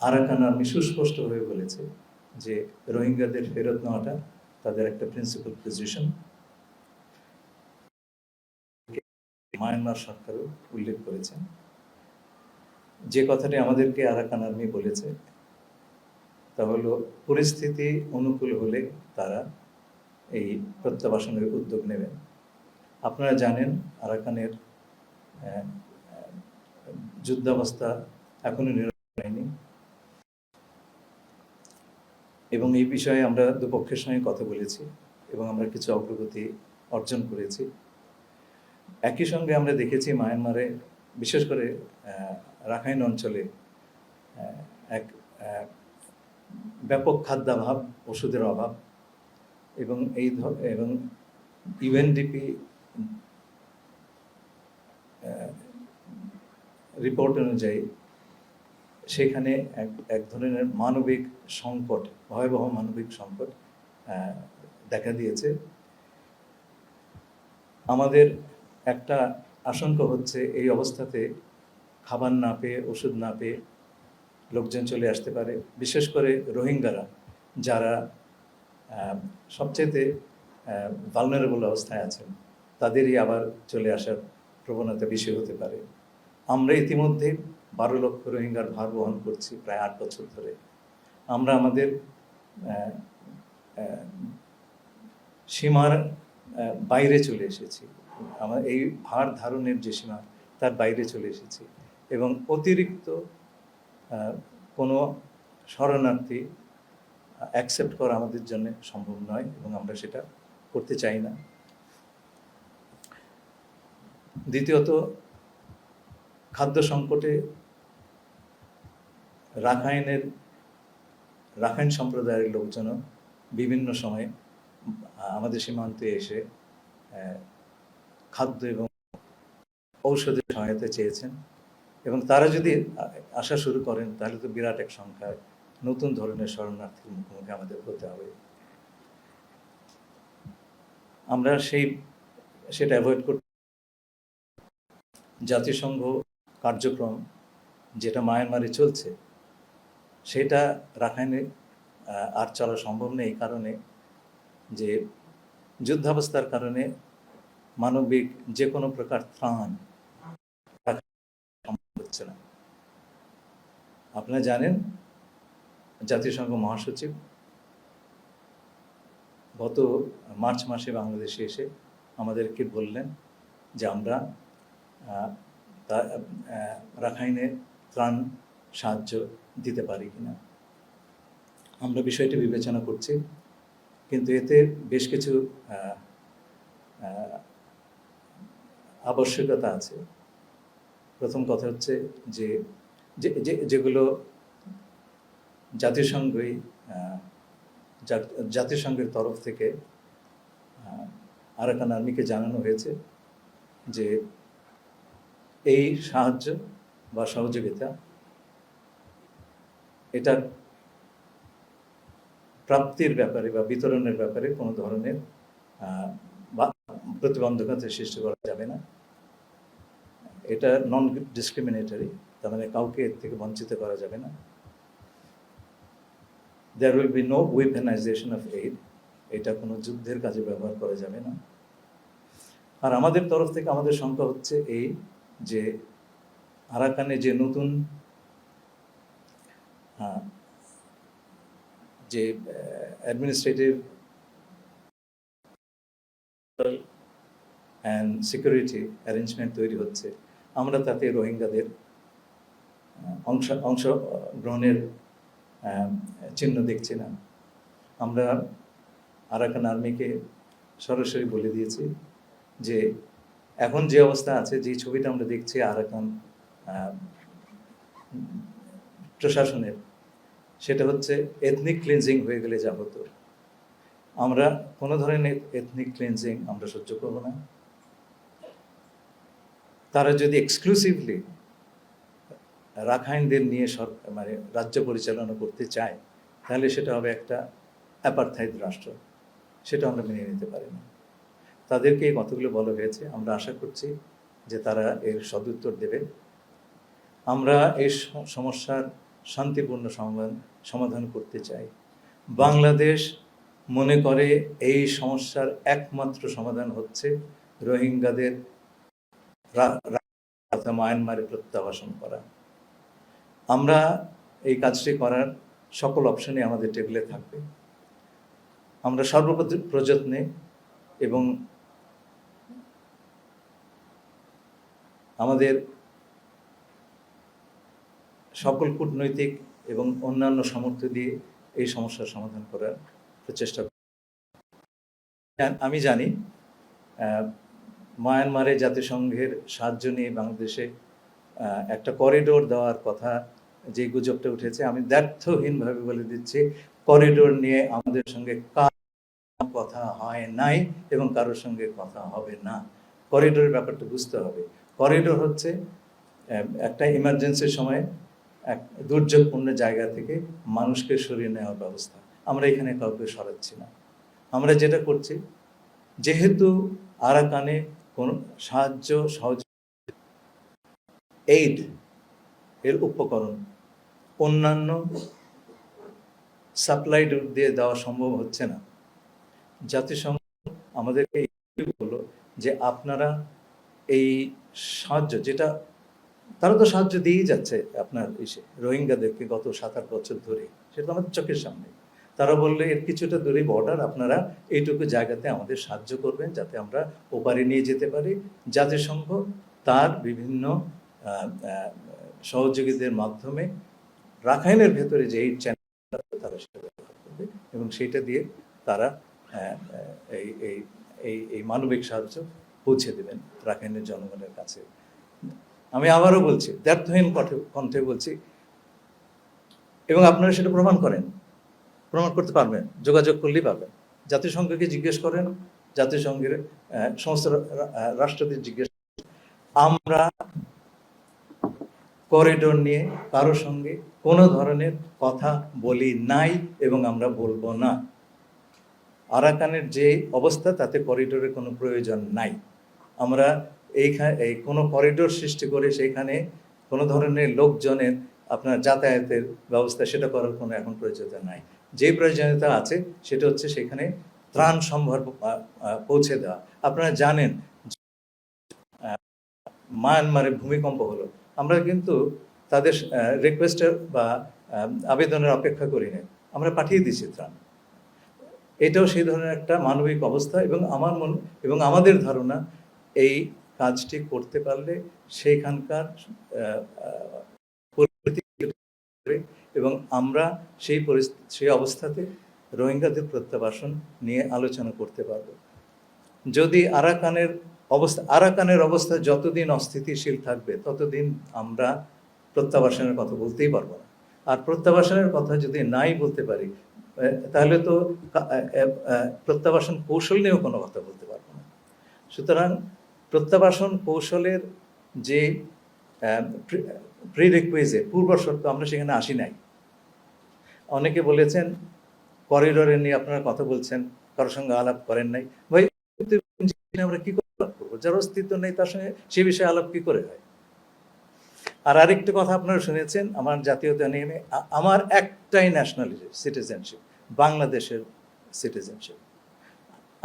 Arakan army সুস্পষ্ট হয়ে বলেছে যে রোহিঙ্গাদের ফেরত নেওয়াটা তাদের একটা প্রিন্সিপাল পজিশন মায়ানমার সরকারও উল্লেখ করেছেন। যে কথাটি আমাদেরকে আরাকান আর্মি বলেছে, তা হলো পরিস্থিতি অনুকূল হলে তারা এই প্রত্যাবাসনের উদ্যোগ নেবেন। আপনারা জানেন আরাকানের যুদ্ধাবস্থা এখনও নিরাপদ হয়নি এবং এই বিষয়ে আমরা দুপক্ষের সঙ্গে কথা বলেছি এবং আমরা কিছু অগ্রগতি অর্জন করেছি। একই সঙ্গে আমরা দেখেছি মায়ানমারে, বিশেষ করে রাখাইন অঞ্চলে এক ব্যাপক খাদ্যাভাব, ওষুধের অভাব এবং এই ধ- এবং ইউএনডিপি রিপোর্ট অনুযায়ী সেখানে এক এক ধরনের মানবিক সংকট, ভয়াবহ মানবিক সংকট দেখা দিয়েছে। আমাদের একটা আশঙ্কা হচ্ছে এই অবস্থাতে খাবার না পেয়ে, ওষুধ না পেয়ে লোকজন চলে আসতে পারে। বিশেষ করে রোহিঙ্গারা, যারা সবচেয়েতে ভালনারেবল অবস্থায় আছেন, তাদেরই আবার চলে আসার প্রবণতা বেশি হতে পারে। আমরা ইতিমধ্যে বারো লক্ষ রোহিঙ্গার ভার বহন করছি প্রায় আট বছর ধরে। আমরা আমাদের সীমার বাইরে চলে এসেছি। আমার এই ভার ধারণের যে সীমা, তার বাইরে চলে এসেছি। এবং অতিরিক্ত কোনো শরণার্থী অ্যাকসেপ্ট করা আমাদের জন্য সম্ভব নয় এবং আমরা সেটা করতে চাই না। দ্বিতীয়ত, খাদ্য সংকটে রাখাইনের, রাখাইন সম্প্রদায়ের লোকজনও বিভিন্ন সময়ে আমাদের সীমান্তে এসে খাদ্য এবং ঔষধের সহায়তা চেয়েছেন। এবং তারা যদি আসা শুরু করেন, তাহলে তো বিরাট এক সংখ্যায় নতুন ধরনের শরণার্থীর মুখোমুখি আমাদের হতে হবে। আমরা সেই, সেটা অ্যাভয়েড করতে জাতিসংঘ কার্যক্রম যেটা মায়ানমারে চলছে সেটা রাখাইনে আর চলা সম্ভব নেই কারণে যে যুদ্ধাবস্থার কারণে মানবিক যে কোনো প্রকার ত্রাণ হচ্ছে না। আপনারা জানেন, জাতিসংঘ মহাসচিব গত মার্চ মাসে বাংলাদেশে এসে আমাদেরকে বললেন যে আমরা রাখাইনে ত্রাণ সাহায্য দিতে পারি কিনা। আমরা বিষয়টি বিবেচনা করছি, কিন্তু এতে বেশ কিছু আবশ্যকতা আছে। প্রথম কথা হচ্ছে যে যেগুলো জাতিসংঘই জাতিসংঘের তরফ থেকে আরাকান আর্মিকে জানানো হয়েছে যে, এই সাহায্য বা সহযোগিতা এটা প্রাপ্তির ব্যাপারে বা বিতরণের ব্যাপারে কোনো ধরনের প্রতিবন্ধকতা সৃষ্টি করা যাবে না। এটা নন ডিসক্রিমিনেটরি তার মানে কাউকে এর থেকে বঞ্চিত করা যাবে না। There will be no weaponisation of aid এটা কোনো যুদ্ধের কাজে ব্যবহার করা যাবে না। আর আমাদের তরফ থেকে আমাদের শঙ্কা হচ্ছে এই যে আরাকানে যে নতুন আহ, যে অ্যাডমিনিস্ট্রেটিভ অ্যান্ড সিকিউরিটি অ্যারেঞ্জমেন্ট তৈরি হচ্ছে আমরা তাতে রোহিঙ্গাদের অংশ অংশগ্রহণের চিহ্ন দেখছি না আমরা আরাকান আর্মিকে সরাসরি বলে দিয়েছি যে এখন যে অবস্থা আছে যে ছবিটা আমরা দেখছি আরাকান প্রশাসনের সেটা হচ্ছে এথনিক ক্লিনজিং হয়ে গেলে যা হতো আমরা কোনো ধরনের এথনিক ক্লিনজিং আমরা সহ্য করব না। তারা যদি এক্সক্লুসিভলি রাখাইনদের নিয়ে সরকার মানে রাজ্য পরিচালনা করতে চায়, তাহলে সেটা হবে একটা অ্যাপারথাইড রাষ্ট্র। সেটা আমরা মেনে নিতে পারি না। তাদেরকে এই কতগুলো বলা হয়েছে। আমরা আশা করছি যে তারা এর সদুত্তর দেবে। আমরা এই সমস্যার শান্তিপূর্ণ সমাধান সমাধান করতে চাই। বাংলাদেশ মনে করে এই সমস্যার একমাত্র সমাধান হচ্ছে রোহিঙ্গাদের মায়ানমারে প্রত্যাবাসন করা। আমরা এই কাজটি করার সকল অপশনই আমাদের টেবিলে থাকবে। আমরা সর্বপ্রযত্নে এবং আমাদের সকল কূটনৈতিক এবং অন্যান্য সামর্থ্য দিয়ে এই সমস্যার সমাধান করার প্রচেষ্টা। আমি জানি মায়ানমারে জাতিসংঘের সাহায্য নিয়ে বাংলাদেশে একটা করিডোর দেওয়ার কথা যে গুজবটা উঠেছে, আমি ব্যর্থহীনভাবে বলে দিচ্ছি করিডোর নিয়ে আমাদের সঙ্গে কথা হয় নাই এবং কারোর সঙ্গে কথা হবে না করিডোরের ব্যাপারটা বুঝতে হবে করিডোর হচ্ছে একটা ইমার্জেন্সির সময় এক দুর্যোগপূর্ণ জায়গা থেকে মানুষকে সরিয়ে নেওয়ার ব্যবস্থা। আমরা এখানে কাউকে সরাচ্ছি না। আমরা যেটা করছি, যেহেতু আরাকানে কোন সাহায্য সহযোগ এইড এর উপকরণ অন্যান্য সাপ্লাই দিয়ে দেওয়া সম্ভব হচ্ছে না। জাতিসংঘ আমাদেরকে বলল যে আপনারা এই সাহায্য, যেটা তারা তো সাহায্য দিয়েই যাচ্ছে আপনার এসে রোহিঙ্গাদেরকে গত সাত আট বছর ধরে। সেটা আমাদের চোখের সামনে। তারা বললে, এর কিছুটা দূরে বর্ডার আপনারা এইটুকু জায়গাতে আমাদের সাহায্য করবেন যাতে আমরা ওপারে নিয়ে যেতে পারি। জাতিসংঘ তার বিভিন্ন সহযোগীদের মাধ্যমে রাখাইনের ভেতরে যে এই চ্যানেল তারা সেটা ব্যবহার করবে এবং সেইটা দিয়ে তারা এই এই এই মানবিক সাহায্য পৌঁছে দেবেন রাখাইনের জনগণের কাছে। আমি আবারও বলছি, দ্ব্যর্থহীন কণ্ঠে কণ্ঠে বলছি, এবং আপনারা সেটা প্রমাণ করেন, প্রমাণ করতে পারবেন, যোগাযোগ করলেই পারবেন। জাতিসংঘকে জিজ্ঞেস করেন, জাতিসংঘের সমস্ত রাষ্ট্রদের জিজ্ঞেস আমরা করিডোর নিয়ে কারোর সঙ্গে কোনো ধরনের কথা বলি নাই এবং আমরা বলব না। আরাকানের যে অবস্থা, তাতে করিডোরের কোনো প্রয়োজন নাই। আমরা এইখানে এই কোনো করিডোর সৃষ্টি করে সেইখানে কোনো ধরনের লোকজনের আপনার যাতায়াতের ব্যবস্থা সেটা করার কোনো এখন প্রয়োজনীয়তা নাই। যে প্রয়োজনীয়তা আছে সেটা হচ্ছে সেখানে ত্রাণ সম্ভার পৌঁছে দেওয়া। আপনারা জানেন আহ, মায়ানমারে ভূমিকম্প হলো। আমরা কিন্তু তাদের রিকোয়েস্টের বা আবেদনের অপেক্ষা করি না আমরা পাঠিয়ে দিচ্ছি ত্রাণ। এটাও সেই ধরনের একটা মানবিক অবস্থা এবং আমার মন এবং আমাদের ধারণা এই কাজটি করতে পারলে সেইখানকার এবং আমরা সেই পরিস্থিতি সেই অবস্থাতে রোহিঙ্গাদের প্রত্যাবাসন নিয়ে আলোচনা করতে পারব। যদি আরাকানের অবস্থা আরাকানের অবস্থা যতদিন অস্থিতিশীল থাকবে, ততদিন আমরা প্রত্যাবাসনের কথা বলতেই পারব না। আর প্রত্যাবাসনের কথা যদি নাই বলতে পারি তাহলে তো প্রত্যাবাসন কৌশল নিয়েও কোনো কথা বলতে পারব না। সুতরাং প্রত্যাবাসন কৌশলের যে প্রিরিকুইজে পূর্ব শর্ত আমরা সেখানে আসি নাই। অনেকে বলেছেন করিডোরে নিয়ে আপনারা কথা বলছেন, কারোর সঙ্গে আলাপ করেন নাই। আমরা কি করব? যার অস্তিত্ব নেই, তার সঙ্গে সে বিষয়ে আলাপ কি করে হয়? আর আরেকটা কথা আপনারা শুনেছেন, আমার জাতীয়তা নিয়ে আমার একটাই ন্যাশনালিটি সিটিজেনশিপ বাংলাদেশের সিটিজেনশিপ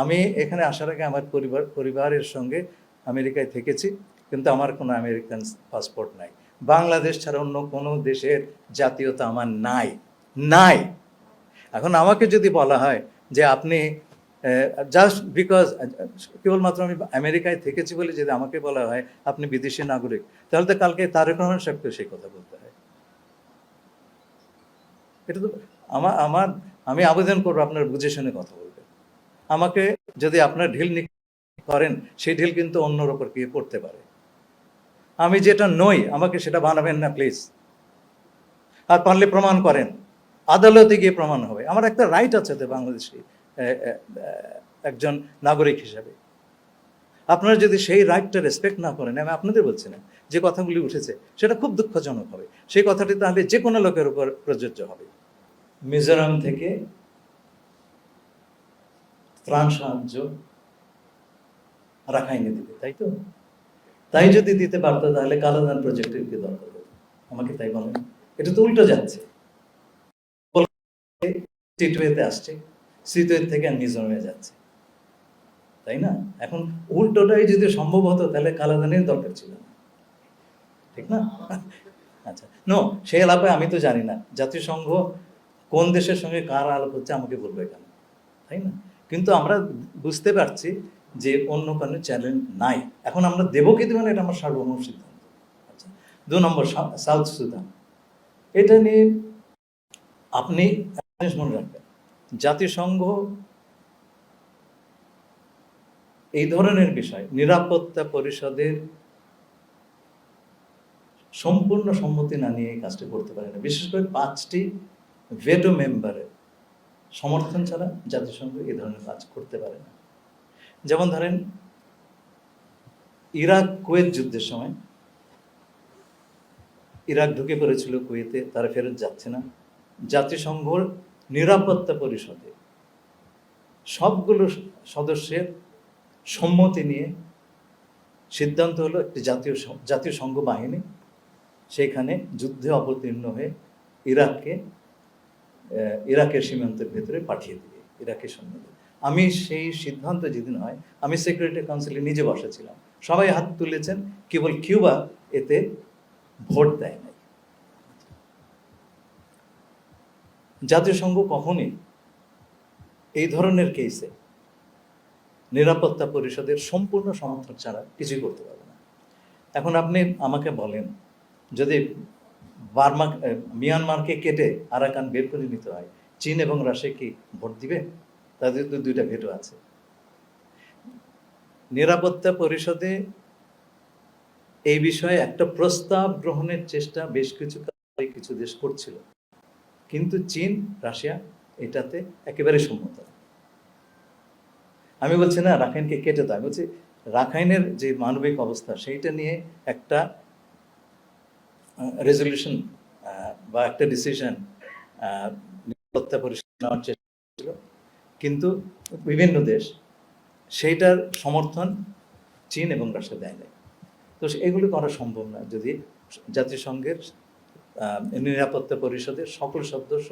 আমি এখানে আসার আগে আমার পরিবার, পরিবারের সঙ্গে আমেরিকায় থেকেছি, কিন্তু আমার কোনো আমেরিকান পাসপোর্ট নাই। বাংলাদেশ ছাড়া অন্য কোনো দেশের জাতীয়তা আমার নাই নাই। এখন আমাকে যদি বলা হয় যে আপনি জাস্ট বিকজ কেবলমাত্র আমি আমেরিকায় থেকেছি বলে যদি আমাকে বলা হয়, আপনি বিদেশি নাগরিক, তাহলে তো কালকে তারেক রহমান সাহেবকে সেই কথা বলতে হয়। এটা তো আমার আমার, আমি আবেদন করব আপনার বুঝে শুনে কথা বলবেন আমাকে যদি আপনার ঢিল করেন, সেই ঢিল কিন্তু অন্যর ওপর গিয়ে পড়তে পারে। আমি যেটা নই, আমাকে সেটা বানাবেন না প্লিজ আর পারলে প্রমাণ করেন। আদালতে গিয়ে প্রমাণ হবে। আমার একটা রাইট আছে তো বাংলাদেশি একজন নাগরিক হিসাবে। আপনারা যদি সেই রাইটটা রেসপেক্ট না করেন, আমি আপনাদের বলছি না, যে কথাগুলি উঠেছে, সেটা খুব দুঃখজনক হবে। সেই কথাটি তাহলে যে কোনো লোকের উপর প্রযোজ্য হবে। মিজোরাম থেকে ত্রাণ সাহায্য রাখাইনে দিবে তাই তো? তাই যদি দিতে পারতো, তাহলে কালাদান প্রজেক্টের কি দরকার আমাকে তাই বলেন। এটা তো উল্টো যাচ্ছে। টিটওয়েতে আসছে সিটওয়ে থেকে মিজোরামে যাচ্ছে। তাই না? এখন উল্টোটাই যদি সম্ভব হতো, তাহলে কালাদানির দরকার ছিল না। ঠিক না? আচ্ছা নো সেই আলাপে আমি তো জানি না। জাতিসংঘ কোন দেশের সঙ্গে কার আলাপ হচ্ছে আমাকে বলবে কেন? তাই না? কিন্তু আমরা বুঝতে পারছি যে অন্য কোনো চ্যালেঞ্জ নাই। এখন আমরা দেবো কি দেবো না এটা আমার সার্বভৌম সিদ্ধান্ত। আচ্ছা দু নম্বর সাউথ সুদান। এটা নিয়ে আপনি মনে রাখবেন, জাতিসংঘ এই ধরনের বিষয়, নিরাপত্তা পরিষদের সম্পূর্ণ সম্মতি না নিয়ে এই কাজটি করতে পারে না। বিশেষ করে পাঁচটি ভেটো মেম্বারের সমর্থন ছাড়া জাতিসংঘ এই ধরনের কাজ করতে পারে না। যেমন ধরেন, ইরাক কুয়েত যুদ্ধের সময়, ইরাক ঢুকে পড়েছিল কুয়েতে, তারা ফেরত যাচ্ছে না। জাতিসংঘর নিরাপত্তা পরিষদে সবগুলো সদস্যের সম্মতি নিয়ে সিদ্ধান্ত হলো একটি জাতীয় জাতীয় সংঘ বাহিনী সেইখানে যুদ্ধে অবতীর্ণ হয়ে ইরাককে ইরাকের সীমান্তের ভেতরে পাঠিয়ে দিবে, ইরাকের সৈন্যদের। আমি সেই সিদ্ধান্ত যেদিন হয়, আমি সিকিউরিটি কাউন্সিলে নিজে বসেছিলাম। সবাই হাত তুলেছেন, কেবল কিউবা এতে ভোট দেয় নাই। জাতিসংঘ কখনই এই ধরনের কেসে নিরাপত্তা পরিষদের সম্পূর্ণ সমর্থন ছাড়া কিছুই করতে পারবে না। এখন আপনি আমাকে বলেন, যদি বার্মা মিয়ানমারকে কেটে আরাকান বের করে নিতে হয়, চীন এবং রাশিয়া কি ভোট দিবে? তাদের তো দুইটা ভেটো আছে। নিরাপত্তা পরিষদে এই বিষয়ে একটা প্রস্তাব গ্রহণের চেষ্টা বেশ কিছু কিছু দেশ করছিল। কিন্তু চীন, রাশিয়া এটাতে একেবারে সম্মত। আমি বলছি, না, রাখাইনকে কেটে দাও। বলছি, রাখাইনের যে মানবিক অবস্থা, সেইটা নিয়ে একটা রেজলিউশন বা একটা ডিসিশন নিরাপত্তা পরিষদ নেওয়ার চেষ্টা কিন্তু বিভিন্ন দেশ সেইটার সমর্থন চীন এবং রাশিয়া দেয় নাই। তো এগুলো করা সম্ভব না। যদি জাতিসংঘের নিরাপত্তা পরিষদের সকল সদস্য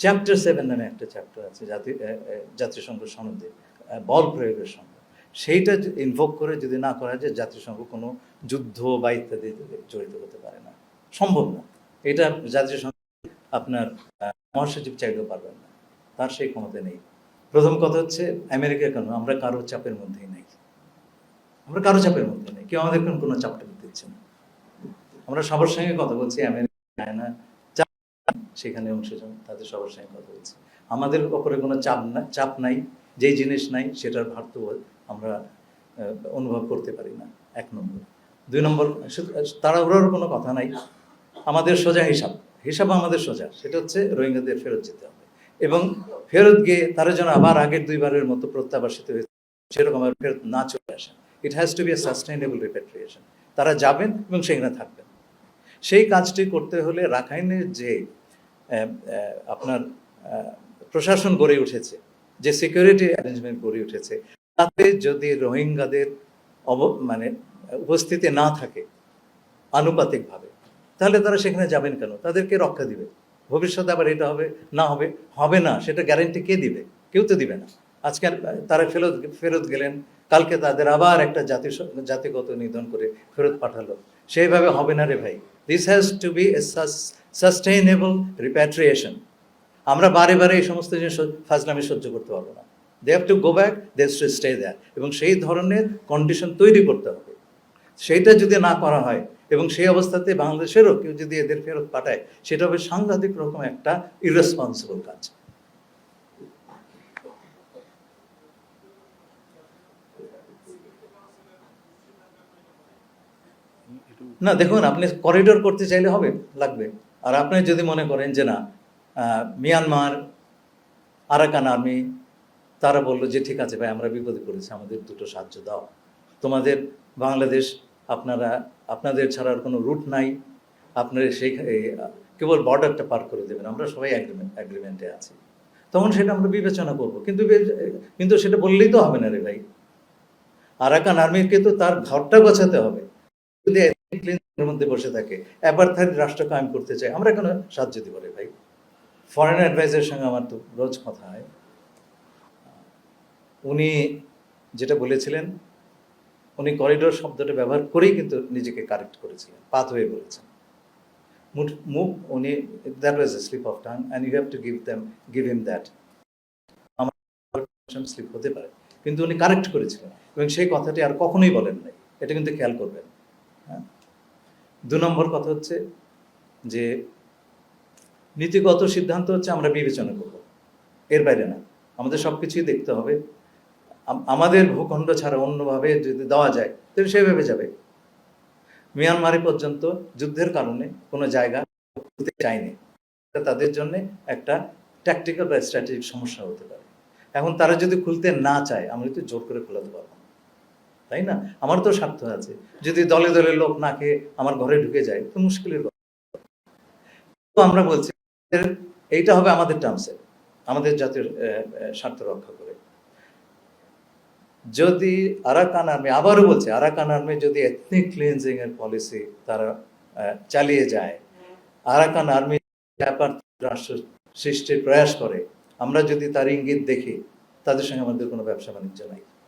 চ্যাপ্টার সেভেন নামে একটা চ্যাপ্টার আছে, জাতি জাতিসংঘ সনদে বল প্রয়োগের সঙ্গে সেইটা ইনভোক করে যদি না করা যায়, জাতিসংঘ কোনো যুদ্ধ বা ইত্যাদি জড়িত হতে পারে না। সম্ভব না। এটা জাতিসংঘ আপনার মহাসচিব চাইলেও পারবেন না। তার সেই ক্ষমতা নেই। প্রথম কথা হচ্ছে আমেরিকা কেন? আমরা কারও চাপের মধ্যেই নাই। আমরা কারও চাপের মধ্যে নেই। কেউ আমাদের কোনো চাপটা দিচ্ছে না? আমরা সবার সঙ্গে কথা বলছি, আমেরিকা চাপ সেখানে অংশীজন, তাদের সবার সঙ্গে কথা বলছি। আমাদের ওপরে কোনো চাপ না, চাপ নাই যেই জিনিস নাই সেটার ভার তো আমরা অনুভব করতে পারি না। এক নম্বর। দুই নম্বর তাড়াহুড়োর কোনো কথা নাই। আমাদের সোজা হিসাব। হিসাব আমাদের সোজা। সেটা হচ্ছে রোহিঙ্গাদের ফেরত যেতে হবে। এবং ফেরত গিয়ে তারা যেন আবার আগের দুইবারের মতো প্রত্যাবাসিত হয়েছে সেরকম আবার ফেরত না চলে আসেন it has to be a sustainable repatriation তারা যাবেন এবং সেখানে থাকবেন। সেই কাজটি করতে হলে রাখাইনের যে আপনার প্রশাসন গড়ে উঠেছে, যে সিকিউরিটি অ্যারেঞ্জমেন্ট গড়ে উঠেছে, তাতে যদি রোহিঙ্গাদের অব মানে উপস্থিতি না থাকে, আনুপাতিকভাবে, তাহলে তারা সেখানে যাবেন কেন? তাদেরকে রক্ষা দিবে। ভবিষ্যতে আবার এটা হবে, না হবে হবে না, সেটা গ্যারেন্টি কে দিবে? কেউ তো দিবে না। আজকে তারা ফেরত ফেরত গেলেন, কালকে তাদের আবার একটা জাতি জাতিগত নিধন করে ফেরত পাঠালো। সেইভাবে হবে না রে ভাই। This has to be a sustainable repatriation আমরা বারে বারে এই সমস্ত জিনিস ফাজলামি সহ্য করতে পারব না। They have to go back they to stay there এবং সেই ধরনের কন্ডিশন তৈরি করতে হবে। সেইটা যদি না করা হয় এবং সেই অবস্থাতে বাংলাদেশেরও কেউ যদি এদের ফেরত পাঠায়, সেটা হবে সাংঘাতিক রকম একটা ইরেসপন্সিবল কাজ। না, দেখুন, আপনি করিডোর করতে চাইলে হবে, লাগবে। আর আপনি যদি মনে করেন যে না মিয়ানমার, আরাকান আর্মি, তারা বলল যে ঠিক আছে ভাই, আমরা বিপদে পড়েছি, আমাদের দুটো সাহায্য দাও। তোমাদের বাংলাদেশ আপনারা, আপনাদের ছাড়ার কোনো রুট নাই। আপনার সেই কেবল বর্ডারটা পার করে দেবেন। আমরা সবাই অ্যাগ্রিমেন্ট অ্যাগ্রিমেন্টে আছি। তখন সেটা আমরা বিবেচনা করব। কিন্তু কিন্তু সেটা বললেই তো হবে না রে ভাই। আরাকান আর্মিকে তো তার ঘরটা গোছাতে হবে। যদি মধ্যে বসে থাকে, এবার অ্যাপার্থাইড রাষ্ট্র কায়েম করতে চায়, আমরা কেন সাহায্য দিব রে ভাই? ফরেন অ্যাডভাইজারের সঙ্গে আমার তো রোজ কথা হয়। উনি যেটা বলেছিলেন উনি করিডোর শব্দটা ব্যবহার করেই কিন্তু নিজেকে কারেক্ট করেছিলেন, পাথ হয়ে বলেছেন। মুভ উনি that was a slip of tongue and you have to give them give him that আমার স্লিপ হতে পারে, কিন্তু উনি কারেক্ট করেছিলেন এবং সেই কথাটি আর কখনোই বলেন নাই, এটা কিন্তু খেয়াল করবেন। হ্যাঁ? দু নম্বর কথা হচ্ছে যে, নীতিগত সিদ্ধান্ত হচ্ছে আমরা বিবেচনা করব, এর বাইরে না, আমাদের সব কিছুই দেখতে হবে। আমাদের ভূখণ্ড ছাড়া অন্যভাবে যদি দেওয়া যায় তাহলে সেভাবে যাবে। মিয়ানমারে পর্যন্ত যুদ্ধের কারণে কোনো জায়গা খুলতে চায়নি। তাদের জন্য একটা ট্যাকটিক্যাল বা স্ট্র্যাটেজিক সমস্যা হতে পারে। এখন তারা যদি খুলতে না চায় আমরা তো জোর করে খোলাতে পারব তাই না? আমার তো স্বার্থ আছে। যদি দলে দলে লোক না খেয়ে আমার ঘরে ঢুকে যায় তো মুশকিলের আমরা বলছি এইটা হবে আমাদের টার্মসে আমাদের আহ, স্বার্থ রক্ষা করে। যদি আরাকান আর্মি, আবারও বলছে, আরাকান আর্মি যদি এথনিক ক্লিনজিং এর পলিসি তারা চালিয়ে যায়, আরাকান আর্মি ব্যাপার রাষ্ট্র সৃষ্টির প্রয়াস করে, আমরা যদি তার ইঙ্গিত দেখি, তাদের সঙ্গে আমাদের কোনো ব্যবসা বাণিজ্য নাই।